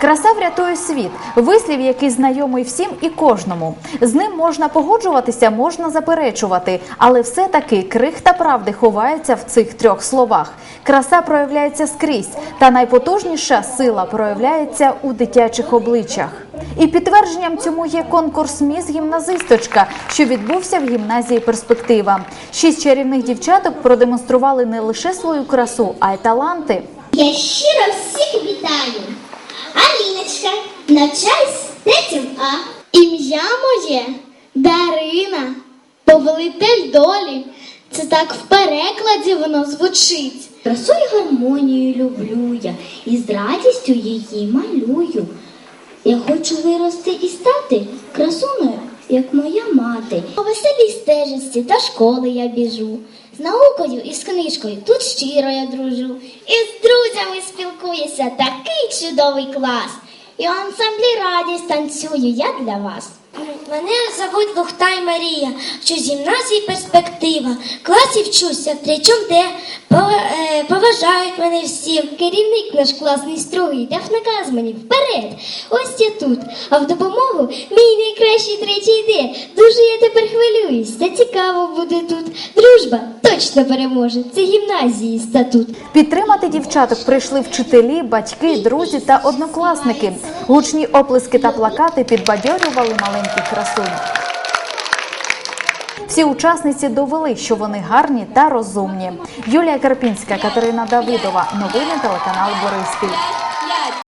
Краса врятує світ. Вислів, який знайомий всім і кожному. З ним можна погоджуватися, можна заперечувати, але все-таки крихта правди ховається в цих трьох словах. Краса проявляється скрізь, та найпотужніша сила проявляється у дитячих обличчях. І підтвердженням цьому є конкурс Міс гімназисточка, що відбувся в гімназії Перспектива. Шість чарівних дівчаток продемонстрували не лише свою красу, а й таланти. Я щиро всіх вітаю. Аліночка, навчаюсь третім А. Ім'я моє Дарина, повелитель долі. Це так в перекладі воно звучить. Красу і гармонію люблю я, і з радістю її малюю. Я хочу вирости і стати красуною, як моя мати. По веселій стежечці до школи я біжу. З наукою і з книжкою тут щиро я дружу. І з друзями спілкуюся, такий чудовий клас. І анsamblі радість танцюю я для вас. Мене зовуть Лухтай Марія, вчусь в гімназії перспектива. Класі вчуся, в де е, поважають мене всі. Керівник наш класний строгий, дав наказ мені вперед. Ось я тут. А в допомогу мій найкращий третій йде. Дуже я тепер хвилююсь. Та цікаво буде тут. Дружба точно переможе. Це гімназії статут. Підтримати дівчаток прийшли вчителі, батьки, друзі та однокласники. Гучні оплески та плакати підбадьорювали маленьких красунь. Всі учасниці довели, що вони гарні та розумні. Юлія Карпінська, Катерина Давидова. Новини телеканал Бориспіль.